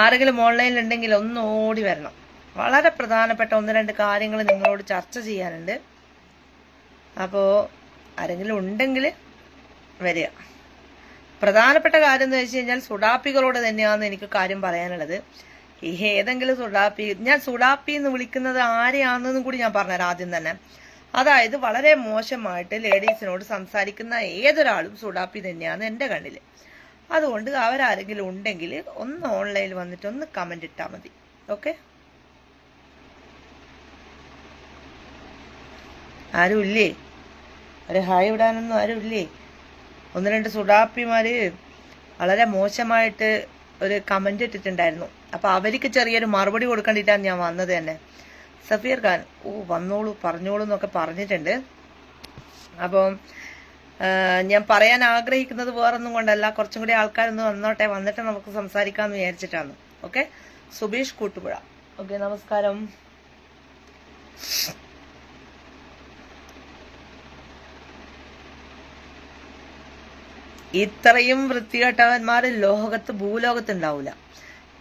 ആരെങ്കിലും ഓൺലൈനിൽ ഉണ്ടെങ്കിൽ ഒന്ന് ഓടി വരണം. വളരെ പ്രധാനപ്പെട്ട ഒന്ന് രണ്ട് കാര്യങ്ങൾ നിങ്ങളോട് ചർച്ച ചെയ്യാനുണ്ട്. അപ്പോൾ ആരെങ്കിലും ഉണ്ടെങ്കിൽ വരിക. പ്രധാനപ്പെട്ട കാര്യം എന്ന് വെച്ച് കഴിഞ്ഞാൽ സുഡാപ്പികളോട് തന്നെയാണ് എനിക്ക് കാര്യം പറയാനുള്ളത്. ഈ ഏതെങ്കിലും സുഡാപ്പി ഞാൻ സുഡാപ്പി എന്ന് വിളിക്കുന്നത് ആരെയാണെന്നും കൂടി ഞാൻ പറഞ്ഞുതരാം ആദ്യം തന്നെ. അതായത് വളരെ മോശമായിട്ട് ലേഡീസിനോട് സംസാരിക്കുന്ന ഏതൊരാളും സുഡാപ്പി തന്നെയാണ് എന്റെ കണ്ണിൽ അതുകൊണ്ട് അവരാരെങ്കിലും ഉണ്ടെങ്കിൽ ഒന്ന് ഓൺലൈനിൽ വന്നിട്ട് ഒന്ന് കമന്റ് ഇട്ടാൽ മതി. ഓക്കെ ആരുമില്ലേ? ഒരു ഹായ് ഇടാനൊന്നും ആരുമില്ലേ? ഒന്ന് രണ്ട് സുഡാപ്പിമാർ വളരെ മോശമായിട്ട് ഒരു കമന്റ് ഇട്ടിട്ടുണ്ടായിരുന്നു. അപ്പോൾ അവർക്ക് ചെറിയൊരു മറുപടി കൊടുക്കേണ്ടിട്ടാണ് ഞാൻ വന്നത് തന്നെ. സഫീർ ഖാൻ ഓ വന്നോളൂ പറഞ്ഞോളൂ എന്നൊക്കെ പറഞ്ഞിട്ടുണ്ട്. അപ്പം ഞാൻ പറയാൻ ആഗ്രഹിക്കുന്നത് വേറൊന്നും കൊണ്ടല്ല. കുറച്ചും കൂടി ആൾക്കാരൊന്ന് വന്നോട്ടെ. വന്നിട്ട് നമുക്ക് സംസാരിക്കാമെന്ന് വിചാരിച്ചിട്ടാണ്. ഓക്കെ? സുബീഷ് കൂട്ടുപുഴ. ഓക്കെ നമസ്കാരം. ഇത്രയും വൃത്തികെട്ടവന്മാർ ലോകത്ത് ഭൂലോകത്ത് ഉണ്ടാവില്ല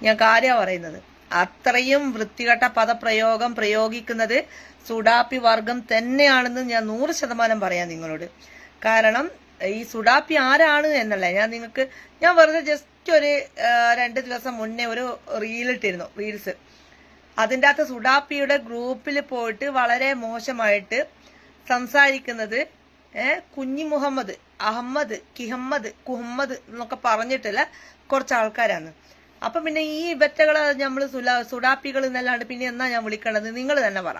ഞാൻ കാര്യ പറയുന്നത്. അത്രയും വൃത്തികെട്ട പദപ്രയോഗം പ്രയോഗിക്കുന്നത് സുഡാപ്പി വർഗം തന്നെയാണെന്ന് ഞാൻ നൂറ് ശതമാനം പറയാം നിങ്ങളോട്. കാരണം ഈ സുഡാപ്പി ആരാണ് എന്നല്ല. ഞാൻ നിങ്ങൾക്ക് ഞാൻ വെറുതെ ജസ്റ്റ് ഒരു രണ്ട് ദിവസം മുന്നേ ഒരു റീൽ ഇട്ടിരുന്നു റീൽസ് അതിന്റെ അകത്ത് സുഡാപ്പിയുടെ ഗ്രൂപ്പിൽ പോയിട്ട് വളരെ മോശമായിട്ട് സംസാരിക്കുന്നത് കുഞ്ഞി മുഹമ്മദ് അഹമ്മദ് കിഹമ്മദ് കുഹമ്മദ് എന്നൊക്കെ പറഞ്ഞിട്ടുള്ള കുറച്ച് ആൾക്കാരാണ്. അപ്പൊ പിന്നെ ഈ ഇവറ്റകളെ നമ്മൾ സുഡാപ്പികൾ എന്നല്ലാണ്ട് പിന്നെ എന്നാ ഞാൻ വിളിക്കണത്? നിങ്ങൾ തന്നെ പറ.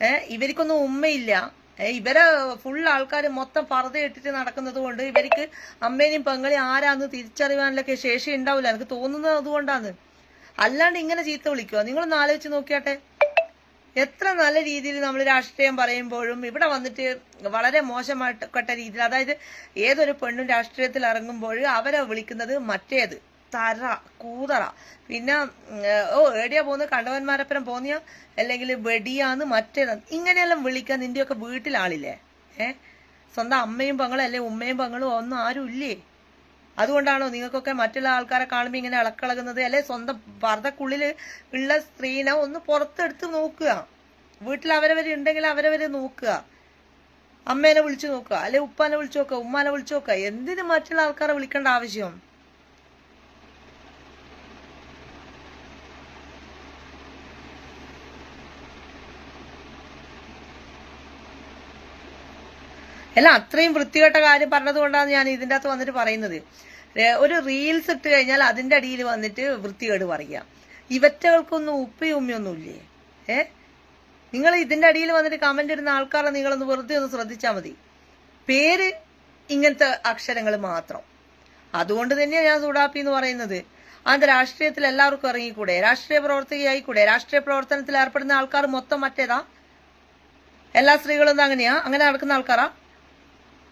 ഏഹ് ഇവർക്കൊന്നും ഉമ്മയില്ല. ഇവരെ ഫുൾ ആൾക്കാർ മൊത്തം പർദ്ദ ഇട്ടിട്ട് നടക്കുന്നത് കൊണ്ട് ഇവർക്ക് അമ്മേനെയും പെങ്ങളെയും ആരാന്ന് തിരിച്ചറിയാനൊക്കെ ശേഷി ഉണ്ടാവില്ല. എനിക്ക് തോന്നുന്നത് അതുകൊണ്ടാണ് അല്ലാണ്ട് ഇങ്ങനെ ചീത്ത വിളിക്കുക നിങ്ങളൊന്ന് ആലോചിച്ച് നോക്കിയാട്ടെ. എത്ര നല്ല രീതിയിൽ നമ്മൾ രാഷ്ട്രീയം പറയുമ്പോഴും ഇവിടെ വന്നിട്ട് വളരെ മോശമായിട്ട രീതിയിൽ അതായത് ഏതൊരു പെണ്ണും രാഷ്ട്രീയത്തിൽ ഇറങ്ങുമ്പോൾ അവരെ വിളിക്കുന്നത് മറ്റേത്. തറ കൂതറ. പിന്നെ ഓ എടിയാ പോകുന്നത്? കണ്ടവന്മാരപ്പുറം പോന്നിയ അല്ലെങ്കിൽ വെടിയാന്ന് മറ്റേതാണ് ഇങ്ങനെയെല്ലാം വിളിക്കാൻ നിന്റെയൊക്കെ വീട്ടിലാളില്ലേ ഏ? സ്വന്തം അമ്മയും പങ്ങളും അല്ലെ? ഉമ്മയും പങ്ങളും ഒന്നും ആരും ഇല്ലേ? അതുകൊണ്ടാണോ നിങ്ങൾക്കൊക്കെ മറ്റുള്ള ആൾക്കാരെ കാണുമ്പോൾ ഇങ്ങനെ ഇളക്കിളകുന്നത് അല്ലെ? സ്വന്തം ഭർത്തക്കുള്ളിൽ ഉള്ള സ്ത്രീനെ ഒന്ന് പുറത്തെടുത്ത് നോക്കുക. വീട്ടിൽ അവരവർ ഉണ്ടെങ്കിൽ അവരവരെ നോക്കുക. അമ്മേനെ വിളിച്ചു നോക്കുക. അല്ലെ ഉപ്പാനെ വിളിച്ചു നോക്കുക. ഉമ്മാനെ വിളിച്ചു നോക്കുക. എന്തിനു മറ്റുള്ള ആൾക്കാരെ വിളിക്കേണ്ട ആവശ്യം? അല്ല അത്രയും വൃത്തികെട്ട കാര്യം പറഞ്ഞത് കൊണ്ടാണ് ഞാൻ ഇതിന്റെ അകത്ത് വന്നിട്ട് പറയുന്നത്. ഒരു റീൽസ് ഇട്ട് കഴിഞ്ഞാൽ അതിന്റെ അടിയിൽ വന്നിട്ട് വൃത്തികേട് പറയുക. ഇവറ്റകൾക്കൊന്നും ഉപ്പയും ഉമ്മയൊന്നും ഇല്ലേ? ഏ? നിങ്ങൾ ഇതിന്റെ അടിയിൽ വന്നിട്ട് കമന്റ് ഇടുന്ന ആൾക്കാരെ നിങ്ങളൊന്ന് വെറുതെ ഒന്ന് ശ്രദ്ധിച്ചാൽ മതി. പേര് ഇങ്ങനത്തെ അക്ഷരങ്ങൾ മാത്രം. അതുകൊണ്ട് തന്നെയാണ് ഞാൻ സൂടാപ്പി എന്ന് പറയുന്നത്. അത് രാഷ്ട്രീയത്തിൽ എല്ലാവർക്കും ഇറങ്ങിക്കൂടെ? രാഷ്ട്രീയ പ്രവർത്തകയായിക്കൂടെ? രാഷ്ട്രീയ പ്രവർത്തനത്തിൽ ഏർപ്പെടുന്ന ആൾക്കാർ മൊത്തം മറ്റേതാ? എല്ലാ സ്ത്രീകളും അങ്ങനെയാ? അങ്ങനെ നടക്കുന്ന ആൾക്കാരാ?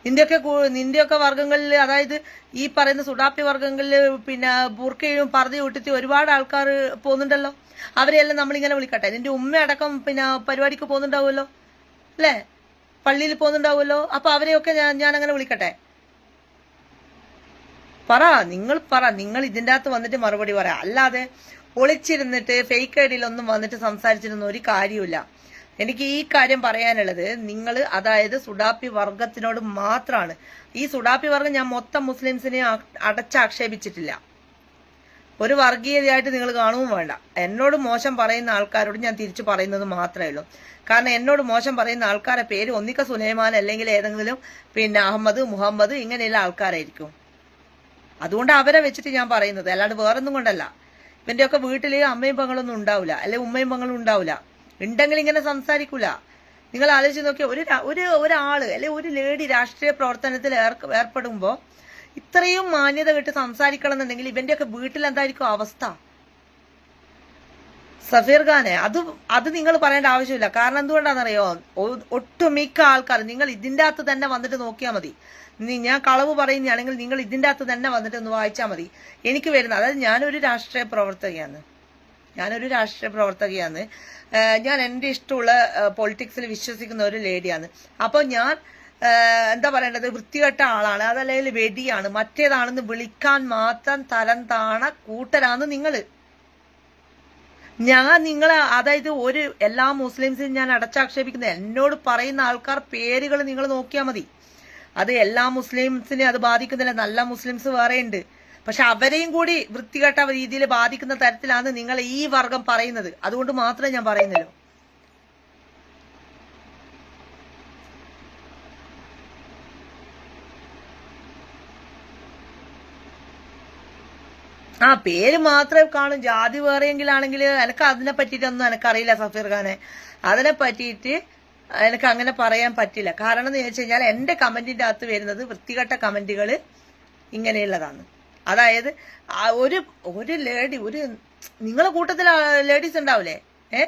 നിന്റെയൊക്കെ നിന്റെയൊക്കെ വർഗങ്ങളിൽ അതായത് ഈ പറയുന്ന സുഡാപ്പി വർഗങ്ങളിൽ പിന്നെ ബുർക്കയും പറതിയും ഇട്ടിട്ട് ഒരുപാട് ആൾക്കാർ പോകുന്നുണ്ടല്ലോ. അവരെയെല്ലാം നമ്മളിങ്ങനെ വിളിക്കട്ടെ. നിന്റെ ഉമ്മ അടക്കം പിന്നെ പരിപാടിക്ക് പോകുന്നുണ്ടാവുമല്ലോ. അല്ലേ? പള്ളിയിൽ പോകുന്നുണ്ടാവുമല്ലോ. അപ്പൊ അവരെയൊക്കെ ഞാൻ ഞാൻ അങ്ങനെ വിളിക്കട്ടെ. പറ നിങ്ങൾ പറ. നിങ്ങൾ ഇതിന്റെ അകത്ത് വന്നിട്ട് മറുപടി പറ. അല്ലാതെ ഒളിച്ചിരുന്നിട്ട് ഫേക്ക് ഐഡിയിലൊന്നും വന്നിട്ട് സംസാരിച്ചിരുന്ന ഒരു കാര്യമില്ല എനിക്ക് ഈ കാര്യം പറയാനുള്ളത് നിങ്ങൾ അതായത് സുഡാപ്പി വർഗത്തിനോട് മാത്രമാണ് ഈ സുഡാപ്പി വർഗം ഞാൻ മൊത്തം മുസ്ലിംസിനെ അടച്ചാക്ഷേപിച്ചിട്ടില്ല ഒരു വർഗീയതയായിട്ട് നിങ്ങൾ കാണുകയും വേണ്ട. എന്നോട് മോശം പറയുന്ന ആൾക്കാരോട് ഞാൻ തിരിച്ചു പറയുന്നത് മാത്രമേ ഉള്ളൂ. കാരണം എന്നോട് മോശം പറയുന്ന ആൾക്കാരെ പേര് ഒന്നിക്ക സുലൈമാൻ അല്ലെങ്കിൽ ഏതെങ്കിലും പിന്നെ അഹമ്മദ് മുഹമ്മദ് ഇങ്ങനെയുള്ള ആൾക്കാരായിരിക്കും. അതുകൊണ്ട് അവരെ വെച്ചിട്ട് ഞാൻ പറയുന്നത്. അല്ലാണ്ട് വേറൊന്നും കൊണ്ടല്ല. ഇവന്റെയൊക്കെ വീട്ടിൽ അമ്മയും പങ്ങളൊന്നും ഉണ്ടാവില്ല. അല്ലെ ഉമ്മയും പെങ്ങളും ഉണ്ടാവില്ല. ഉണ്ടെങ്കിൽ ഇങ്ങനെ സംസാരിക്കൂല. നിങ്ങൾ ആലോചിച്ച് നോക്കിയാൽ ഒരു ഒരു ഒരാൾ അല്ലെ ഒരു ലേഡി രാഷ്ട്രീയ പ്രവർത്തനത്തിൽ ഏർപ്പെടുമ്പോൾ ഏർപ്പെടുമ്പോ ഇത്രയും മാന്യത വിട്ട് സംസാരിക്കണം എന്നുണ്ടെങ്കിൽ ഇവന്റെയൊക്കെ വീട്ടിൽ എന്തായിരിക്കും അവസ്ഥ? സഫീർ ഖാനെ അത് അത് നിങ്ങൾ പറയേണ്ട ആവശ്യമില്ല. കാരണം എന്തുകൊണ്ടാണെന്നറിയോ? ഒട്ടുമിക്ക ആൾക്കാർ നിങ്ങൾ ഇതിന്റെ അകത്ത് തന്നെ വന്നിട്ട് നോക്കിയാൽ മതി. ഞാൻ കളവ് പറയുന്നതാണെങ്കിൽ നിങ്ങൾ ഇതിന്റെ അകത്ത് തന്നെ വന്നിട്ട് ഒന്ന് വായിച്ചാൽ മതി. എനിക്ക് വരുന്ന അതായത് ഞാനൊരു രാഷ്ട്രീയ പ്രവർത്തകയാണ്. ഞാനൊരു രാഷ്ട്രീയ പ്രവർത്തകയാണ്. ഞാൻ എന്റെ ഇഷ്ടമുള്ള പൊളിറ്റിക്സിൽ വിശ്വസിക്കുന്ന ഒരു ലേഡിയാണ് അപ്പോൾ ഞാൻ എന്താ പറയേണ്ടത്? വൃത്തികെട്ട ആളാണ്. അതല്ലെങ്കിൽ വെടിയാണ്. മറ്റേതാണെന്ന് വിളിക്കാൻ മാത്രം തരം താണ കൂട്ടരാണ് നിങ്ങൾ ഞാൻ നിങ്ങളെ അതായത് ഒരു എല്ലാ മുസ്ലിംസിനും ഞാൻ അടച്ചാക്ഷേപിക്കുന്നത് എന്നോട് പറയുന്ന ആൾക്കാർ പേരുകൾ നിങ്ങൾ നോക്കിയാൽ മതി. അത് എല്ലാ മുസ്ലിംസിനെ അത് ബാധിക്കുന്നില്ല. നല്ല മുസ്ലിംസ് വേറെ ഉണ്ട് പക്ഷെ അവരെയും കൂടി വൃത്തികെട്ട രീതിയിൽ ബാധിക്കുന്ന തരത്തിലാണ് നിങ്ങൾ ഈ വർഗം പറയുന്നത്. അതുകൊണ്ട് മാത്രമേ ഞാൻ പറയുന്നല്ലോ ആ പേര് മാത്രമേ കാണും. ജാതി വേറെയെങ്കിലാണെങ്കിൽ എനിക്ക് അതിനെ പറ്റിയിട്ടൊന്നും എനിക്കറിയില്ല സഫീർ ഖാനെ. അതിനെ പറ്റിയിട്ട് എനിക്ക് അങ്ങനെ പറയാൻ പറ്റില്ല. കാരണം എന്ന് വെച്ച് കഴിഞ്ഞാൽ എന്റെ കമന്റിന്റെ അകത്ത് വരുന്നത് വൃത്തികെട്ട കമന്റുകൾ ഇങ്ങനെയുള്ളതാണ്. അതായത് ഒരു ഒരു ലേഡി ഒരു നിങ്ങളെ കൂട്ടത്തിൽ ലേഡീസ് ഉണ്ടാവില്ലേ ഏ?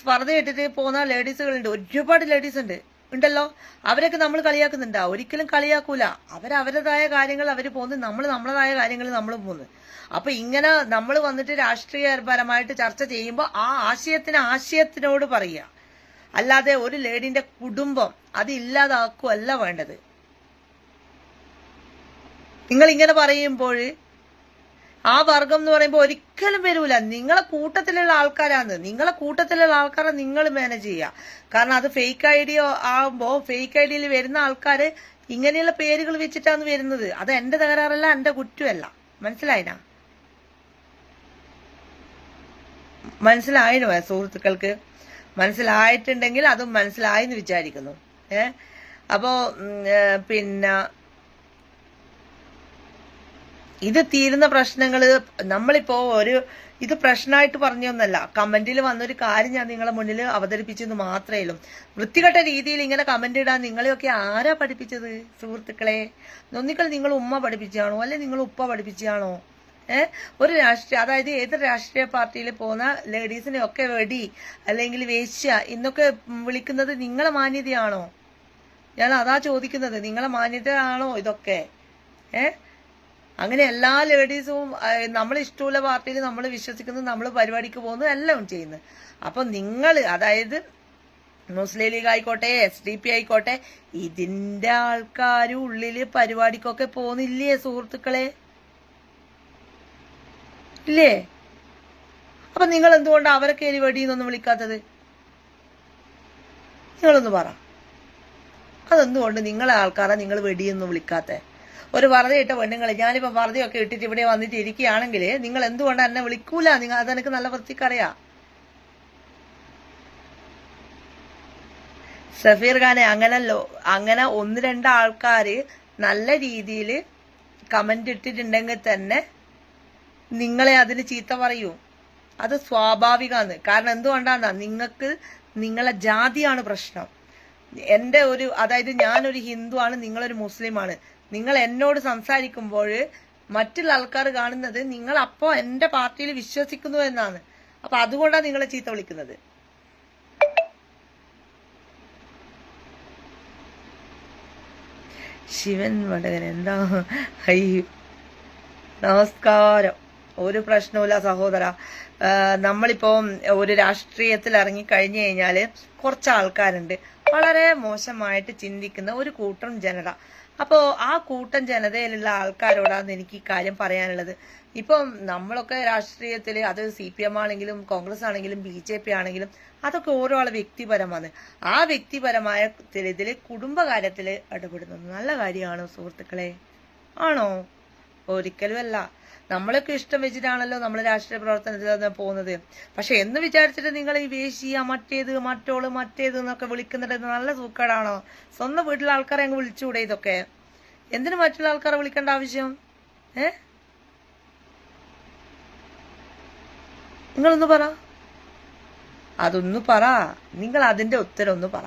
സ്പർദ്ധ ഇട്ടിട്ട് പോകുന്ന ലേഡീസുകളുണ്ട് ഒരുപാട് ലേഡീസ് ഉണ്ട്. ഉണ്ടല്ലോ? അവരൊക്കെ നമ്മൾ കളിയാക്കുന്നുണ്ടാ. ഒരിക്കലും കളിയാക്കൂല. അവരവരുടേതായ കാര്യങ്ങൾ അവർ പോകുന്നു. നമ്മൾ നമ്മളതായ കാര്യങ്ങൾ നമ്മൾ പോകുന്നു. അപ്പൊ ഇങ്ങനെ നമ്മൾ വന്നിട്ട് രാഷ്ട്രീയപരമായിട്ട് ചർച്ച ചെയ്യുമ്പോൾ ആ ആശയത്തിന് ആശയത്തിനോട് പറയുക. അല്ലാതെ ഒരു ലേഡിന്റെ കുടുംബം അത് വേണ്ടത്. നിങ്ങൾ ഇങ്ങനെ പറയുമ്പോൾ ആ വർഗം എന്ന് പറയുമ്പോൾ ഒരിക്കലും വരൂല. നിങ്ങളെ കൂട്ടത്തിലുള്ള ആൾക്കാരാണ്. നിങ്ങളെ കൂട്ടത്തിലുള്ള ആൾക്കാരെ നിങ്ങൾ മാനേജ് ചെയ്യുക. കാരണം അത് ഫേക്ക് ഐ ഡി ആകുമ്പോൾ ഫേക്ക് ഐ ഡിയിൽ വരുന്ന ആൾക്കാർ ഇങ്ങനെയുള്ള പേരുകൾ വെച്ചിട്ടാണ് വരുന്നത്. അത് എന്റെ തകരാറല്ല എന്റെ കുറ്റമല്ല. മനസ്സിലായിനാ? മനസ്സിലായിനോ സുഹൃത്തുക്കൾക്ക്? മനസ്സിലായിട്ടുണ്ടെങ്കിൽ അതും മനസ്സിലായി എന്ന് വിചാരിക്കുന്നു. ഏ? അപ്പോ പിന്നെ ഇത് തീരുന്ന പ്രശ്നങ്ങൾ നമ്മളിപ്പോ ഒരു ഇത് പ്രശ്നമായിട്ട് പറഞ്ഞൊന്നല്ല. കമന്റിൽ വന്നൊരു കാര്യം ഞാൻ നിങ്ങളെ മുന്നിൽ അവതരിപ്പിച്ചെന്ന് മാത്രമേ ഉള്ളൂ. വൃത്തികെട്ട രീതിയിൽ ഇങ്ങനെ കമന്റ് ഇടാൻ നിങ്ങളെയൊക്കെ ആരാ പഠിപ്പിച്ചത്? സുഹൃത്തുക്കളെ ഒന്നിക്കൽ നിങ്ങൾ ഉമ്മ പഠിപ്പിച്ചാണോ? അല്ലെ നിങ്ങൾ ഉപ്പ പഠിപ്പിച്ചാണോ? ഏഹ് ഒരു രാഷ്ട്രീയ അതായത് ഏത് രാഷ്ട്രീയ പാർട്ടിയിൽ പോകുന്ന ലേഡീസിനെ ഒക്കെ വെടി അല്ലെങ്കിൽ വേശ്യ ഇന്നൊക്കെ വിളിക്കുന്നത് നിങ്ങളെ മാന്യതയാണോ? ഞാൻ അതാ ചോദിക്കുന്നത്. നിങ്ങളെ മാന്യതയാണോ ഇതൊക്കെ? ഏഹ് അങ്ങനെ എല്ലാ ലേഡീസും നമ്മൾ ഇഷ്ടമുള്ള പാർട്ടിയിൽ നമ്മൾ വിശ്വസിക്കുന്നു നമ്മൾ പരിപാടിക്ക് പോകുന്നു എല്ലാം ചെയ്യുന്നു. അപ്പൊ നിങ്ങൾ അതായത് മുസ്ലിം ലീഗ് ആയിക്കോട്ടെ എസ് ഡി പി ആയിക്കോട്ടെ ഇതിന്റെ ആൾക്കാർ ഉള്ളിൽ പരിപാടിക്കൊക്കെ പോകുന്നില്ലേ സുഹൃത്തുക്കളെ? ഇല്ലേ? അപ്പൊ നിങ്ങൾ എന്തുകൊണ്ട് അവരെ കയറി വെടിയെന്നൊന്നും വിളിക്കാത്തത്? നിങ്ങളൊന്ന് പറ. അതെന്തുകൊണ്ട് നിങ്ങളെ ആൾക്കാരെ നിങ്ങൾ വെടിയൊന്നും വിളിക്കാത്തേ? ഒരു വറുതയിട്ട പെണ്ണുങ്ങൾ ഞാനിപ്പോ വറുതയൊക്കെ ഇട്ടിട്ട് ഇവിടെ വന്നിട്ട് ഇരിക്കുകയാണെങ്കിൽ നിങ്ങൾ എന്തുകൊണ്ട് എന്നെ വിളിക്കൂല? നിങ്ങൾ അതെനിക്ക് നല്ല വൃത്തിക്കറിയാം. സഫീർ ഖാനെ അങ്ങനെ അങ്ങനെ ഒന്ന് രണ്ട് ആൾക്കാർ നല്ല രീതിയിൽ കമന്റ് ഇട്ടിട്ടുണ്ടെങ്കിൽ തന്നെ നിങ്ങളെ അതിന് ചീത്ത പറയൂ. അത് സ്വാഭാവികമാണ് കാരണം എന്തുകൊണ്ടാന്നാ? നിങ്ങൾക്ക് നിങ്ങളെ ജാതിയാണ് പ്രശ്നം. എന്റെ ഒരു അതായത് ഞാനൊരു ഹിന്ദു ആണ് നിങ്ങളൊരു മുസ്ലിമാണ്. നിങ്ങൾ എന്നോട് സംസാരിക്കുമ്പോൾ മറ്റുള്ള ആൾക്കാർ കാണുന്നത് നിങ്ങൾ അപ്പോ എന്റെ പാർട്ടിയിൽ വിശ്വസിക്കുന്നു എന്നാണ്. അപ്പൊ അതുകൊണ്ടാണ് നിങ്ങളെ ചീത്ത വിളിക്കുന്നത്. ശിവൻ വടകൻ എന്താ? അയ്യോ നമസ്കാരം. ഒരു പ്രശ്നവുമില്ല സഹോദര. നമ്മളിപ്പോ ഒരു രാഷ്ട്രീയത്തിൽ ഇറങ്ങി കഴിഞ്ഞു കഴിഞ്ഞാൽ കുറച്ച് ആൾക്കാരുണ്ട്. വളരെ മോശമായിട്ട് ചിന്തിക്കുന്ന ഒരു കൂട്ടം ജനത. അപ്പോ ആ കൂട്ടം ജനതയിലുള്ള ആൾക്കാരോടാണ് എനിക്ക് ഈ കാര്യം പറയാനുള്ളത്. ഇപ്പം നമ്മളൊക്കെ രാഷ്ട്രീയത്തിൽ അത് സി പി എം ആണെങ്കിലും കോൺഗ്രസ് ആണെങ്കിലും ബി ജെ പി ആണെങ്കിലും അതൊക്കെ ഓരോ ആളെ വ്യക്തിപരമാണ്. ആ വ്യക്തിപരമായ ഇതിൽ കുടുംബകാര്യത്തിൽ ഇടപെടുന്നത് നല്ല കാര്യമാണോ സുഹൃത്തുക്കളെ? ആണോ? ഒരിക്കലും അല്ല നമ്മളൊക്കെ ഇഷ്ടം വെച്ചിട്ടാണല്ലോ നമ്മൾ രാഷ്ട്രീയ പ്രവർത്തനത്തിൽ പോകുന്നത്. പക്ഷെ എന്ന് വിചാരിച്ചിട്ട് നിങ്ങൾ ഈ വേശിയ മറ്റേത് മറ്റോൾ മറ്റേത് എന്നൊക്കെ വിളിക്കുന്നുണ്ട് നല്ല സൂക്കേടാണോ? സ്വന്തം വീട്ടിലെ ആൾക്കാരെ അങ്ങ് വിളിച്ചുകൂടെ ഇതൊക്കെ? എന്തിനു മറ്റുള്ള ആൾക്കാരെ വിളിക്കേണ്ട ആവശ്യം? ഏ? നിങ്ങളൊന്ന് പറ. അതൊന്ന് പറ. നിങ്ങൾ അതിന്റെ ഉത്തരം ഒന്ന് പറ.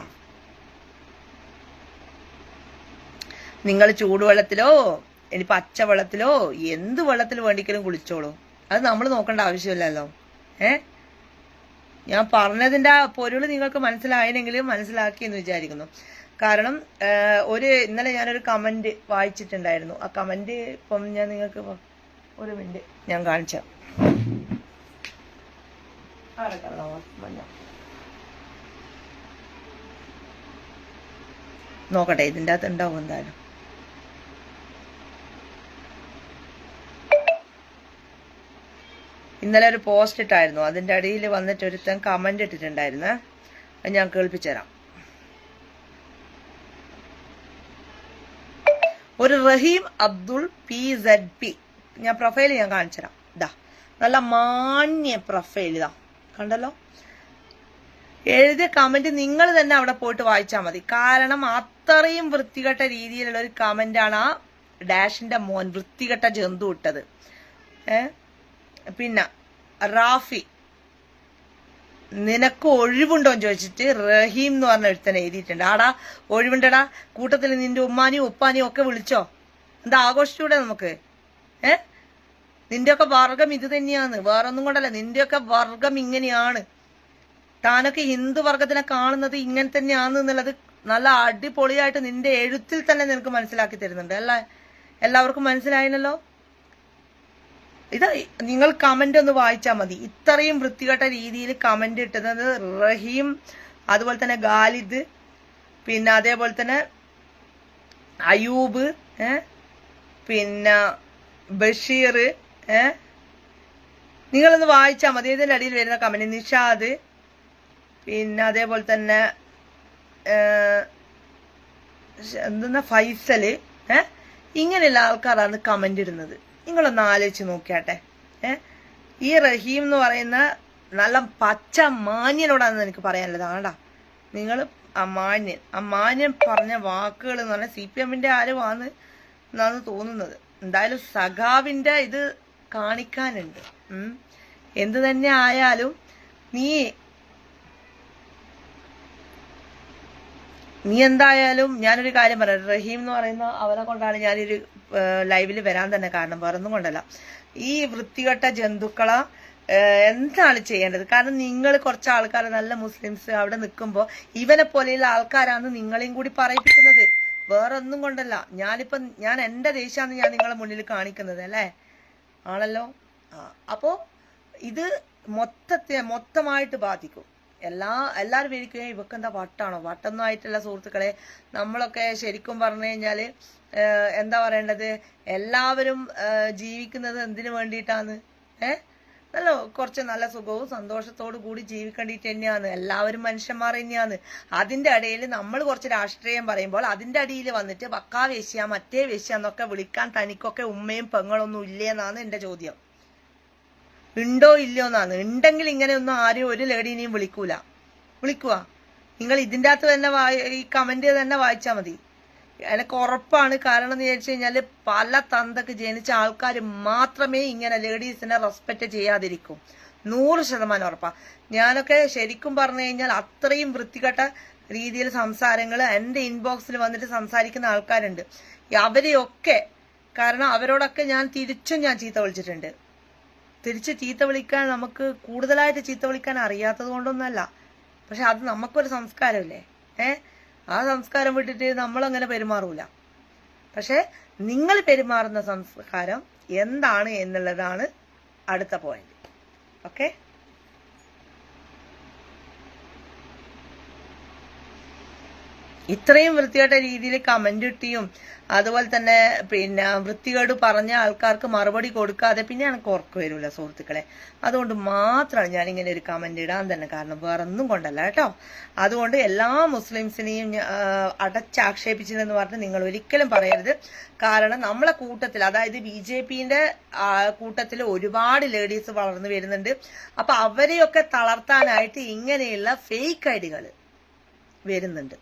നിങ്ങൾ ചൂടുവെള്ളത്തിലോ ഇനി പച്ചവെള്ളത്തിലോ എന്ത് വെള്ളത്തിൽ വേണ്ടിക്കലും കുളിച്ചോളൂ. അത് നമ്മൾ നോക്കേണ്ട ആവശ്യമില്ലല്ലോ. ഏ? ഞാൻ പറഞ്ഞതിന്റെ ആ പൊരുൾ നിങ്ങൾക്ക് മനസ്സിലായില്ലെങ്കിൽ മനസ്സിലാക്കി എന്ന് വിചാരിക്കുന്നു. കാരണം ഒരു ഇന്നലെ ഞാനൊരു കമന്റ് വായിച്ചിട്ടുണ്ടായിരുന്നു. ആ കമന്റ് ഇപ്പം ഞാൻ നിങ്ങൾക്ക് ഒരു മിനിറ്റ് ഞാൻ കാണിച്ച നോക്കട്ടെ ഇതിന്റെ അകത്ത് ഉണ്ടാവും എന്തായാലും. ഇന്നലെ ഒരു പോസ്റ്റ് ഇട്ടായിരുന്നു. അതിന്റെ അടിയിൽ വന്നിട്ട് ഒരുത്തൻ കമന്റ് ഇട്ടിട്ടുണ്ടായിരുന്നു. അത് ഞാൻ കേൾപ്പിച്ചുതരാം. ഒരു Rahim Abdul P Z P ഞാൻ പ്രൊഫൈൽ ഞാൻ കാണിച്ചു തരാം ഇതാ നല്ല മാന്യ പ്രൊഫൈൽ ഇതാ. കണ്ടല്ലോ? എഴുതിയ കമന്റ് നിങ്ങൾ തന്നെ അവിടെ പോയിട്ട് വായിച്ചാൽ മതി. കാരണം അത്രയും വൃത്തികെട്ട രീതിയിലുള്ള ഒരു കമന്റാണ് ആ ഡാഷിന്റെ മോൻ വൃത്തികെട്ട ജന്തു ഇട്ടത്. ഏ? പിന്നെ റാഫി നിനക്ക് ഒഴിവുണ്ടോ എന്ന് ചോദിച്ചിട്ട് റഹീം എന്ന് പറഞ്ഞ ഒരുത്തൻ എഴുതിയിട്ടുണ്ട്. ആടാ ഒഴിവുണ്ടടാ. കൂട്ടത്തിൽ നിന്റെ ഉമ്മാനിയും ഉപ്പാനിയും ഒക്കെ വിളിച്ചോ. എന്താ ആഘോഷിച്ചൂടെ നമുക്ക്? ഏ? നിന്റെയൊക്കെ വർഗം ഇത് തന്നെയാണ്. വേറൊന്നും കൊണ്ടല്ല നിന്റെയൊക്കെ വർഗം ഇങ്ങനെയാണ്. താനൊക്കെ ഹിന്ദു വർഗത്തിനെ കാണുന്നത് ഇങ്ങനെ തന്നെയാണ് എന്നുള്ളത് നല്ല അടിപൊളിയായിട്ട് നിന്റെ എഴുത്തിൽ തന്നെ നിനക്ക് മനസ്സിലാക്കി തരുന്നുണ്ട്. അല്ല എല്ലാവർക്കും മനസ്സിലായില്ലല്ലോ? ഇത് നിങ്ങൾ കമന്റ് ഒന്ന് വായിച്ചാൽ മതി. ഇത്രയും വൃത്തികെട്ട രീതിയിൽ കമന്റ് ഇട്ടുന്നത് റഹീം അതുപോലെ തന്നെ ഗാലിദ് പിന്നെ അതേപോലെ തന്നെ അയൂബ് പിന്നെ ബഷീർ നിങ്ങളൊന്ന് വായിച്ചാൽ മതി. ഇതിന്റെ അടിയിൽ വരുന്ന കമന്റ് നിഷാദ് പിന്നെ അതേപോലെ തന്നെ എന്താ ഫൈസൽ ഏ. ഇങ്ങനെയുള്ള ആൾക്കാരാണ് കമന്റ് ഇടുന്നത്. നിങ്ങളൊന്ന് ആലോചിച്ച് നോക്കിയാട്ടെ. ഈ റഹീം എന്ന് പറയുന്ന നല്ല പച്ച മാന്യനോടാണെന്ന് എനിക്ക് പറയാനുള്ളത്. ആണ്ടാ. നിങ്ങൾ ആ മാന്യൻ ആ മാന്യൻ പറഞ്ഞ വാക്കുകൾ എന്ന് പറഞ്ഞാൽ സി പി എമ്മിന്റെ ആരുമാണ് എന്നാണ് തോന്നുന്നത്. എന്തായാലും സഖാവിന്റെ ഇത് കാണിക്കാനുണ്ട്. എന്ത് തന്നെ ആയാലും നീ നീ എന്തായാലും ഞാനൊരു കാര്യം പറയാം. റഹീം എന്ന് പറയുന്ന അവനെ കൊണ്ടാണ് ഞാനൊരു ലൈവിൽ വരാൻ തന്നെ കാരണം വേറൊന്നും കൊണ്ടല്ല. ഈ വൃത്തികെട്ട ജന്തുക്കളെ എന്താണ് ചെയ്യേണ്ടത്? കാരണം നിങ്ങൾ കുറച്ച് ആൾക്കാർ നല്ല മുസ്ലിംസ് അവിടെ നിൽക്കുമ്പോൾ ഇവനെ പോലെയുള്ള ആൾക്കാരാണ് നിങ്ങളെയും കൂടി പറയിപ്പിക്കുന്നത്. വേറൊന്നും കൊണ്ടല്ല. ഞാനിപ്പം ഞാൻ എന്റെ ദേശമാണ് ഞാൻ നിങ്ങളെ മുന്നിൽ കാണിക്കുന്നത് അല്ലേ? ആണല്ലോ? ആ അപ്പോ ഇത് മൊത്തത്തെ മൊത്തമായിട്ട് ബാധിക്കും. എല്ലാ എല്ലാവരും വിചാരിക്കുകയും ഇവക്ക് എന്താ വട്ടാണോ? വട്ടൊന്നും ആയിട്ടില്ല സുഹൃത്തുക്കളെ നമ്മളൊക്കെ ശരിക്കും പറഞ്ഞു കഴിഞ്ഞാൽ എന്താ പറയേണ്ടത്? എല്ലാവരും ജീവിക്കുന്നത് എന്തിനു വേണ്ടിയിട്ടാണ് ഏ? നല്ല കുറച്ച് നല്ല സുഖവും സന്തോഷത്തോടു കൂടി ജീവിക്കേണ്ടിയിട്ട് തന്നെയാണ്. എല്ലാവരും മനുഷ്യന്മാർ തന്നെയാണ്. അതിന്റെ ഇടയിൽ നമ്മൾ കുറച്ച് രാഷ്ട്രീയം പറയുമ്പോൾ അതിന്റെ അടിയിൽ വന്നിട്ട് വക്കാ വേശ്യ മറ്റേ വേശ്യ എന്നൊക്കെ വിളിക്കാൻ തനിക്കൊക്കെ ഉമ്മയും പെങ്ങളൊന്നും ഇല്ലേ എന്നാണ് എന്റെ ചോദ്യം. ഉണ്ടോ ഇല്ലയോ എന്നാണ്. ഉണ്ടെങ്കിൽ ഇങ്ങനെയൊന്നും ആരും ഒരു ലേഡീനെയും വിളിക്കൂല. വിളിക്കുക നിങ്ങൾ ഇതിന്റെ അകത്ത് തന്നെ വായി- ഈ കമന്റ് തന്നെ വായിച്ചാൽ മതി. എനിക്ക് ഉറപ്പാണ്. കാരണം എന്ന് വിചാരിച്ചു കഴിഞ്ഞാൽ പല തന്തക്ക് ജനിച്ച ആൾക്കാർ മാത്രമേ ഇങ്ങനെ ലേഡീസിനെ റെസ്പെക്റ്റ് ചെയ്യാതിരിക്കും. നൂറ് ശതമാനം ഉറപ്പാണ് ഞാനൊക്കെ ശരിക്കും പറഞ്ഞു കഴിഞ്ഞാൽ അത്രയും വൃത്തികെട്ട രീതിയിൽ സംസാരങ്ങൾ എന്റെ ഇൻബോക്സിൽ വന്നിട്ട് സംസാരിക്കുന്ന ആൾക്കാരുണ്ട്. അവരെയൊക്കെ കാരണം അവരോടൊക്കെ ഞാൻ തിരിച്ചും ഞാൻ ചീത്ത വിളിച്ചിട്ടുണ്ട്. തിരിച്ച് ചീത്ത വിളിക്കാൻ നമുക്ക് കൂടുതലായിട്ട് ചീത്ത വിളിക്കാൻ അറിയാത്തത് കൊണ്ടൊന്നല്ല. പക്ഷെ അത് നമുക്കൊരു സംസ്കാരമില്ലേ ഏ? ആ സംസ്കാരം വിട്ടിട്ട് നമ്മളങ്ങനെ പെരുമാറൂല. പക്ഷെ നിങ്ങൾ പെരുമാറുന്ന സംസ്കാരം എന്താണ് എന്നുള്ളതാണ് അടുത്ത പോയിന്റ് ഓക്കെ ഇത്രയും വൃത്തികെട്ട രീതിയിൽ കമന്റ് ഇട്ടിയും അതുപോലെ തന്നെ പിന്നെ വൃത്തികേട് പറഞ്ഞ ആൾക്കാർക്ക് മറുപടി കൊടുക്കാതെ പിന്നെ എനിക്ക് ഉറക്ക് വരില്ല സുഹൃത്തുക്കളെ. അതുകൊണ്ട് മാത്രമാണ് ഞാൻ ഇങ്ങനെ ഒരു കമന്റ് ഇടാൻ തന്നെ കാരണം വേറെ ഒന്നും കൊണ്ടല്ല കേട്ടോ. അതുകൊണ്ട് എല്ലാ മുസ്ലിംസിനെയും അടച്ചാക്ഷേപിച്ചതെന്ന് പറഞ്ഞ് നിങ്ങൾ ഒരിക്കലും പറയരുത്. കാരണം നമ്മളെ കൂട്ടത്തിൽ അതായത് ബി ജെ പിന്റെ കൂട്ടത്തിൽ ഒരുപാട് ലേഡീസ് വളർന്നു വരുന്നുണ്ട്. അപ്പൊ അവരെയൊക്കെ തളർത്താനായിട്ട് ഇങ്ങനെയുള്ള ഫേക്ക് ഐഡികൾ വരുന്നുണ്ട്.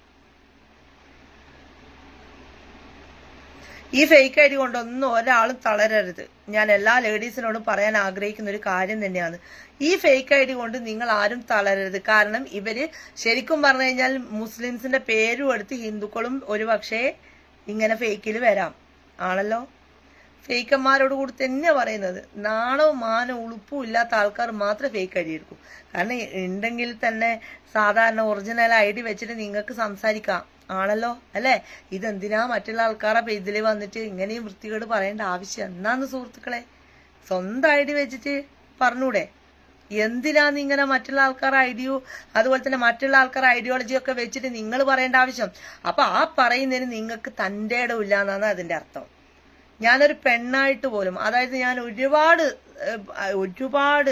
ഈ ഫേക്ക് ഐ ഡി കൊണ്ടൊന്നും ഒരാളും തളരരുത്. ഞാൻ എല്ലാ ലേഡീസിനോടും പറയാൻ ആഗ്രഹിക്കുന്ന ഒരു കാര്യം തന്നെയാണ്. ഈ ഫേക്ക് ഐ ഡി കൊണ്ട് നിങ്ങൾ ആരും തളരരുത്. കാരണം ഇവർ ശരിക്കും പറഞ്ഞു കഴിഞ്ഞാൽ മുസ്ലിംസിന്റെ പേരും എടുത്ത് ഹിന്ദുക്കളും ഒരുപക്ഷെ ഇങ്ങനെ ഫേക്കിൽ വരാം. ആണല്ലോ? ഫേക്കന്മാരോട് കൂടി തന്നെ പറയുന്നത്. നാണവും മാനവും ഉളുപ്പും ഇല്ലാത്ത ആൾക്കാർ മാത്രമേ ഫേക്ക് ഐ ഡി എടുക്കൂ. കാരണം ഉണ്ടെങ്കിൽ തന്നെ സാധാരണ ഒറിജിനൽ ഐ ഡി വെച്ചിട്ട് നിങ്ങൾക്ക് സംസാരിക്കാം. ആണല്ലോ അല്ലേ? ഇതെന്തിനാ മറ്റുള്ള ആൾക്കാരെ പേജിൽ വന്നിട്ട് ഇങ്ങനെയും വൃത്തികേട് പറയേണ്ട ആവശ്യം? എന്നാന്ന് സുഹൃത്തുക്കളെ സ്വന്തം ഐ ഡി വെച്ചിട്ട് പറഞ്ഞൂടെ? നീ ഇങ്ങനെ മറ്റുള്ള ആൾക്കാരുടെ ഐഡിയോ അതുപോലെ തന്നെ മറ്റുള്ള ആൾക്കാരുടെ ഐഡിയോളജി ഒക്കെ വെച്ചിട്ട് നിങ്ങൾ പറയേണ്ട ആവശ്യം? അപ്പൊ ആ പറയുന്നതിന് നിങ്ങൾക്ക് തന്റെ ഇടമില്ല എന്നാണ് അതിന്റെ അർത്ഥം. ഞാനൊരു പെണ്ണായിട്ട് പോലും അതായത് ഞാൻ ഒരുപാട് ഒരുപാട്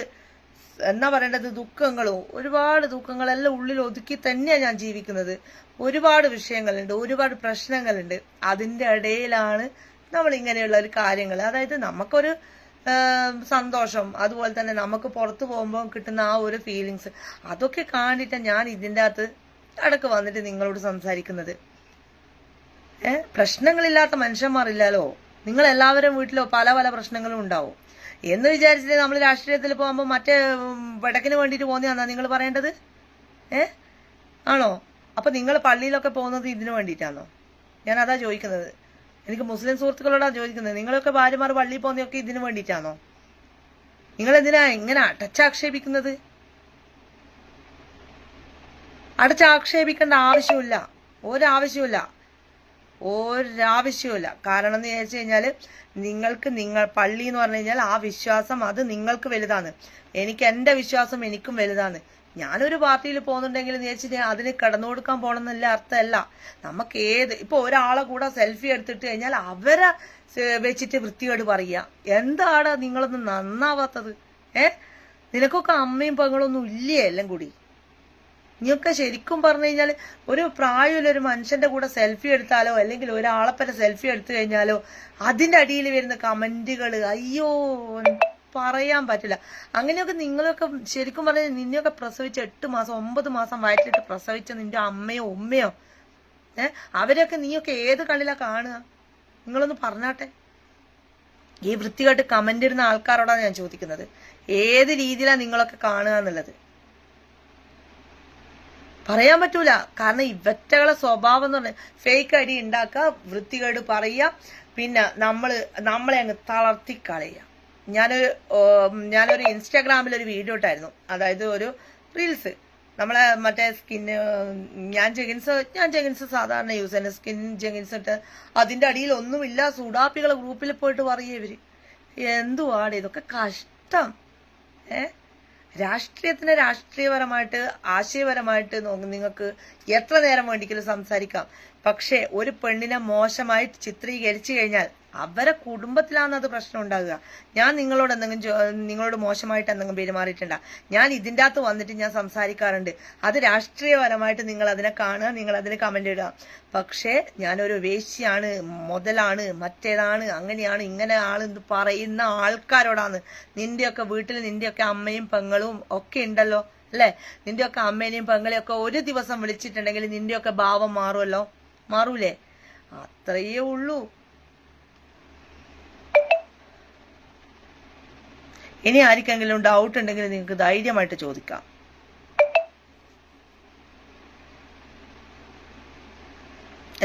എന്നാ പറയേണ്ടത്? ദുഃഖങ്ങളും ഒരുപാട് ദുഃഖങ്ങളെല്ലാം ഉള്ളിൽ ഒതുക്കി തന്നെയാണ് ഞാൻ ജീവിക്കുന്നത്. ഒരുപാട് വിഷയങ്ങളുണ്ട് ഒരുപാട് പ്രശ്നങ്ങളുണ്ട്. അതിന്റെ ഇടയിലാണ് നമ്മൾ ഇങ്ങനെയുള്ള ഒരു കാര്യങ്ങൾ. അതായത് നമുക്കൊരു സന്തോഷം അതുപോലെ തന്നെ നമുക്ക് പുറത്ത് പോകുമ്പോൾ കിട്ടുന്ന ആ ഒരു ഫീലിങ്സ് അതൊക്കെ കാണിട്ട് ഞാൻ ഇതിന്റെ അകത്ത് ഇടയ്ക്ക് വന്നിട്ട് നിങ്ങളോട് സംസാരിക്കുന്നത്. ഏഹ് പ്രശ്നങ്ങളില്ലാത്ത മനുഷ്യന്മാരില്ലല്ലോ. നിങ്ങൾ എല്ലാവരും വീട്ടിലോ പല പല പ്രശ്നങ്ങളും ഉണ്ടാവും. എന്ന് വിചാരിച്ചിട്ട് നമ്മൾ രാഷ്ട്രീയത്തിൽ പോകുമ്പോൾ മറ്റേ വിടക്കിന് വേണ്ടിയിട്ട് പോകുന്നതാണോ നിങ്ങൾ പറയേണ്ടത്? ഏ? ആണോ? അപ്പം നിങ്ങൾ പള്ളിയിലൊക്കെ പോകുന്നത് ഇതിനു വേണ്ടിയിട്ടാണോ? ഞാൻ അതാ ചോദിക്കുന്നത്. എനിക്ക് മുസ്ലിം സുഹൃത്തുക്കളോടാ ചോദിക്കുന്നത്. നിങ്ങളൊക്കെ ഭാര്യമാർ പള്ളിയിൽ പോകുന്നതൊക്കെ ഇതിനു വേണ്ടിയിട്ടാണോ? നിങ്ങൾ എന്തിനാ ഇങ്ങനെ അടച്ചാക്ഷേപിക്കുന്നത്? അടച്ചാക്ഷേപിക്കേണ്ട ആവശ്യമില്ല. ഒരാവശ്യമില്ല. ഒരാവശ്യമില്ല കാരണം എന്ന് ചോദിച്ചു കഴിഞ്ഞാൽ നിങ്ങൾക്ക് നിങ്ങൾ പള്ളി എന്ന് പറഞ്ഞു കഴിഞ്ഞാൽ ആ വിശ്വാസം അത് നിങ്ങൾക്ക് വലുതാണ്. എനിക്ക് എന്റെ വിശ്വാസം എനിക്കും വലുതാണ്. ഞാനൊരു പാർട്ടിയിൽ പോകുന്നുണ്ടെങ്കിൽ എന്ന് വെച്ചിട്ട് അതിന് കടന്നു കൊടുക്കാൻ പോകണമെന്നല്ല അർത്ഥമല്ല. നമുക്ക് ഏത് ഇപ്പൊ ഒരാളെ കൂടെ സെൽഫി എടുത്തിട്ട് കഴിഞ്ഞാൽ അവരെ വെച്ചിട്ട് വൃത്തികേട് പറയുക. എന്താണ് നിങ്ങളൊന്നും നന്നാവാത്തത്? ഏ? നിനക്കൊക്കെ അമ്മയും പെങ്ങളൊന്നും ഇല്ലേ എല്ലാം കൂടി? നീയൊക്കെ ശരിക്കും പറഞ്ഞു കഴിഞ്ഞാൽ ഒരു പ്രായമുള്ള ഒരു മനുഷ്യന്റെ കൂടെ സെൽഫി എടുത്താലോ അല്ലെങ്കിൽ ഒരാളെപ്പറ്റ സെൽഫി എടുത്തു കഴിഞ്ഞാലോ അതിന്റെ അടിയിൽ വരുന്ന കമന്റുകൾ അയ്യോ പറയാൻ പറ്റില്ല. അങ്ങനെയൊക്കെ നിങ്ങളൊക്കെ ശരിക്കും പറഞ്ഞാൽ നിന്നെയൊക്കെ പ്രസവിച്ച എട്ട് മാസം ഒമ്പത് മാസം വയറ്റിലിട്ട് പ്രസവിച്ച നിന്റെ അമ്മയോ ഉമ്മയോ ഏ? അവരെയൊക്കെ നീയൊക്കെ ഏത് കണ്ണിലാ കാണുക? നിങ്ങളൊന്ന് പറഞ്ഞാട്ടെ. ഈ വൃത്തികെട്ട് കമന്റ് ഇടുന്ന ആൾക്കാരോടാണ് ഞാൻ ചോദിക്കുന്നത്. ഏത് രീതിയിലാണ് നിങ്ങളൊക്കെ കാണുക എന്നുള്ളത്? പറയാൻ പറ്റൂല. കാരണം ഇവറ്റകളെ സ്വഭാവം എന്ന് പറഞ്ഞാൽ ഫേക്ക് അടി ഉണ്ടാക്കുക വൃത്തികേട് പറയുക പിന്നെ നമ്മൾ നമ്മളെ അങ്ങ് തളർത്തി കളയുക ഞാനൊരു ഞാനൊരു ഇൻസ്റ്റാഗ്രാമിൽ ഒരു വീഡിയോ ഇട്ടായിരുന്നു. അതായത് ഒരു റീൽസ്. നമ്മളെ മറ്റേ സ്കിൻ ഞാൻ ജെഗിൻസ് ഞാൻ ജെഗിൻസ് സാധാരണ യൂസ് ചെയ്യുന്ന സ്കിൻ ജെഗിൻസ് ഇട്ട് അതിന്റെ അടിയിൽ ഒന്നുമില്ല സുഡാപ്പികളെ ഗ്രൂപ്പിൽ പോയിട്ട് പറയുക ഇവർ എന്തുവാടെ ഇതൊക്കെ കഷ്ടം. ഏ? രാഷ്ട്രീയത്തിന് രാഷ്ട്രീയപരമായിട്ട് ആശയപരമായിട്ട് നിങ്ങൾക്ക് എത്ര നേരം വേണ്ടിക്കലും സംസാരിക്കാം. പക്ഷേ ഒരു പെണ്ണിനെ മോശമായി ചിത്രീകരിച്ചു കഴിഞ്ഞാൽ അവരെ കുടുംബത്തിലാണ് അത് പ്രശ്നം ഉണ്ടാകുക. ഞാൻ നിങ്ങളോട് എന്തെങ്കിലും നിങ്ങളോട് മോശമായിട്ട് എന്തെങ്കിലും പെരുമാറിയിട്ടുണ്ട? ഞാൻ ഇതിന്റെ അകത്ത് വന്നിട്ട് ഞാൻ സംസാരിക്കാറുണ്ട്. അത് രാഷ്ട്രീയപരമായിട്ട് നിങ്ങൾ അതിനെ കാണുക നിങ്ങൾ അതിന് കമന്റ് ഇടുക. പക്ഷേ ഞാനൊരു വേശ്യാണ് മുതലാണ് മറ്റേതാണ് അങ്ങനെയാണ് ഇങ്ങനെ ആൾ ആളെന്ന് പറയുന്ന ആൾക്കാരോടാണ്. നിന്റെയൊക്കെ വീട്ടിൽ നിന്റെയൊക്കെ അമ്മയും പെങ്ങളും ഒക്കെ ഉണ്ടല്ലോ അല്ലേ? നിന്റെയൊക്കെ അമ്മേനെയും പെങ്ങളെയും ഒക്കെ ഒരു ദിവസം വിളിച്ചിട്ടുണ്ടെങ്കിൽ നിന്റെയൊക്കെ ഭാവം മാറുമല്ലോ? മാറൂലേ? അത്രയേ ഉള്ളൂ. ഇനി ആർക്കെങ്കിലും ഡൗട്ട് ഉണ്ടെങ്കിൽ നിങ്ങൾക്ക് ധൈര്യമായിട്ട് ചോദിക്കാം.